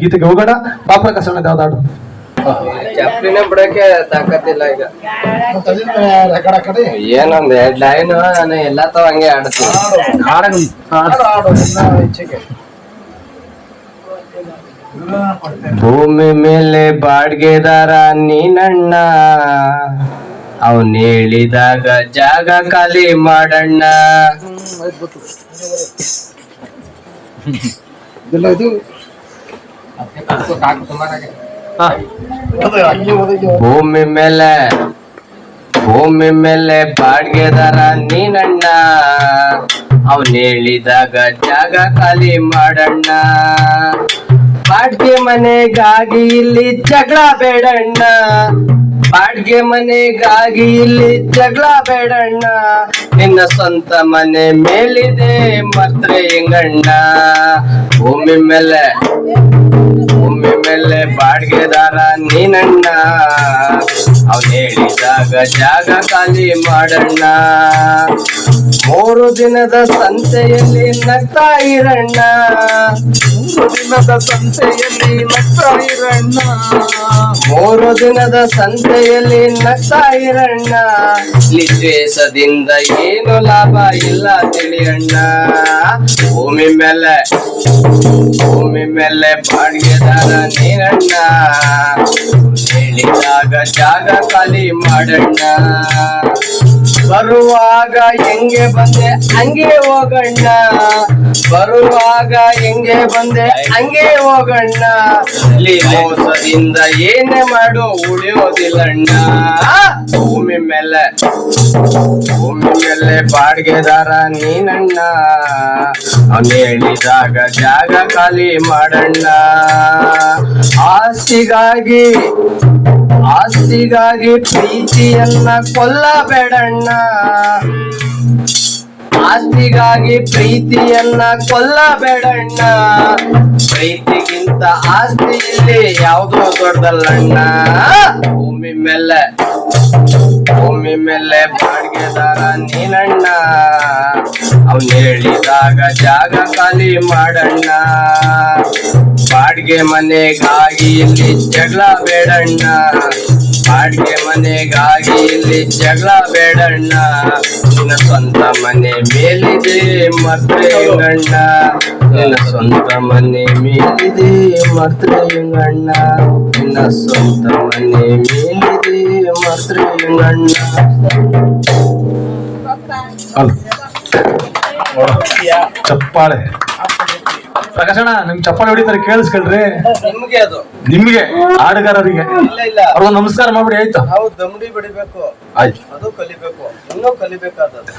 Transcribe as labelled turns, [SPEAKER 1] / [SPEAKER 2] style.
[SPEAKER 1] ಗೀತೆಗೆ ಹೋಗೋಣ. ಹಾಡು
[SPEAKER 2] ಚಪ್ಲಿನೇ ಬಿಡಕ್ಕೆ ತಾಕತ್ತಿಲ್ಲ ಈಗ. ಏನೊಂದ್ ಎರಡ್ ಲೈನ್ ನಾನು ಎಲ್ಲ ತಾವ ಹಂಗೆ ಆಡ್ತೀನಿ ಭೂಮಿ ಮೇಲೆ ಬಾಡ್ಗೆದಾರ ನೀನಣ್ಣ. ಅವನ್ ಹೇಳಿದಾಗ ಜಾಗ ಖಾಲಿ ಮಾಡಣ್ಣ. ಭೂಮಿ ಮೇಲೆ ಭೂಮಿ ಮೇಲೆ ಬಾಡ್ಗೆದಾರ ನೀನಣ್ಣ. ಅವನ್ ಹೇಳಿದಾಗ ಜಾಗ ಖಾಲಿ ಮಾಡಣ್ಣ. ಬಾಡ್ಗೆ ಮನೆಗಾಗಿ ಇಲ್ಲಿ ಜಗಳ ಬೇಡಣ್ಣ. ಬಾಡ್ಗೆ ಮನೆಗಾಗಿ ಇಲ್ಲಿ ಜಗಳ ಬೇಡಣ್ಣ. ನಿನ್ನ ಸ್ವಂತ ಮನೆ ಮೇಲಿದೆ ಮಾತ್ರ ಹೆಂಗಣ್ಣ. ಭೂಮಿ ಮೇಲೆ ಬಾಡ್ಗೆದಾರ ನೀನಣ್ಣ. ಅವನ್ ಹೇಳಿದಾಗ ಜಾಗ ಖಾಲಿ ಮಾಡಣ್ಣ. ಮೂರು ದಿನದ ಸಂತೆಯಲ್ಲಿ ನಗ್ತಾ ಇರಣ್ಣ. ಮೂರು ದಿನದ ಸಂತೆಯಲ್ಲಿ ನಗ್ತಾ ಇರಣ್ಣ. ದಿನದ ಸಂತೆಯಲ್ಲಿ ಇರಣ್ಣ. ಇಲ್ಲಿ ದ್ವೇಷದಿಂದ ಏನು ಲಾಭ ಇಲ್ಲ ತಿಳಿಯಣ್ಣ. ಭೂಮಿ ಮೇಲೆ ಭೂಮಿ ಮೇಲೆ ಬಾಡಿಗೆದಾರ ನೀನಣ್ಣ ಹೇಳಿದಾಗ ಜಾಗ ಖಾಲಿ ಮಾಡಣ್ಣ. ಬರುವಾಗ ಹೆಂಗೆ ಬಂದೆ, ಹಂಗೆ ಹೋಗಣ್ಣ. ಬರುವಾಗ ಹೆಂಗೆ ಬಂದೆ, ಹಂಗೆ ಹೋಗಣ್ಣ. ಅಲ್ಲಿ ಮೋಸದಿಂದ ಏನೇ ಮಾಡು, ಉಳಿಯೋದಿಲ್ಲಣ್ಣ. ಭೂಮಿ ಮೇಲೆ ಭೂಮಿ ಮೇಲೆ ಬಾಡ್ಗೆದಾರ ನೀನಣ್ಣ. ಅವನು ಹೇಳಿದಾಗ ಜಾಗ ಖಾಲಿ ಮಾಡಣ್ಣ. ಆಸ್ತಿಗಾಗಿ ಆಸ್ತಿಗಾಗಿ ಪ್ರೀತಿಯನ್ನ ಕೊಲ್ಲಬೇಡಣ್ಣ. ಆಸ್ತಿಗಾಗಿ ಪ್ರೀತಿಯನ್ನ ಕೊಲ್ಲಬೇಡಣ್ಣ. ಪ್ರೀತಿಗಿಂತ ಆಸ್ತಿ ಇಲ್ಲಿ ಯಾವುದೋ ದೊಡ್ಡದಲ್ಲಣ್ಣ. ಭೂಮಿ ಮೇಲೆ ಭೂಮಿ ಮೇಲೆ ಬಾಡ್ಗೆದಾರ ನೀನಣ್ಣ. ಅವನು ಹೇಳಿದಾಗ ಜಾಗ ಖಾಲಿ ಮಾಡಣ್ಣ. ಬಾಡ್ಗೆ ಮನೆಗಾಗಿ ಇಲ್ಲಿ ಜಗಳ ಬೇಡಣ್ಣ ಬಾಡ್ಗೆ ಮನೆಗಾಗಿ ಇಲ್ಲಿ ಜಗಳ ಬೇಡಣ್ಣ ನಿನ್ನ ಸ್ವಂತ ಮನೆ ಮೇಲಿದೆ ಮತ್ತೆ ಹೆಂಗಣ್ಣ ನಿನ್ನ ಸ್ವಂತ ಮನೆ ಮೇಲಿದೆ ಮತ್ತೆ ಹೆಂಗಣ್ಣ ನಿನ್ನ ಸ್ವಂತ ಮನೆ ಮೇಲಿದೆ ಮತ್ತೆ ಹೆಂಗಣ್ಣ
[SPEAKER 1] ಅಲ್ಲ ಚಪ್ಪಾಳೆ ಪ್ರಕಾಶಣ್ಣ ನಿಮ್ ಚಪ್ಪಾಳೆ ಹೊಡಿತಾರೆ ಕೇಳಿಸ್ಕೊಳ್ರಿ.
[SPEAKER 2] ನಿಮ್ಗೆ ಅದು.
[SPEAKER 1] ನಿಮ್ಗೆ ಹಾಡುಗಾರರಿಗೆ
[SPEAKER 2] ಇಲ್ಲ ಇಲ್ಲ.
[SPEAKER 1] ಅವ್ರಿಗೊಂದು ನಮಸ್ಕಾರ ಮಾಡ್ಬಿಡಿ ಆಯ್ತು?
[SPEAKER 2] ನಾವು ದಮಡಿ ಬಿಡಿಬೇಕು.
[SPEAKER 1] ಆಯ್ತು.
[SPEAKER 2] ಅದು ಕಲಿಬೇಕು. ಇನ್ನೂ ಕಲಿಬೇಕಾದದ್ದು.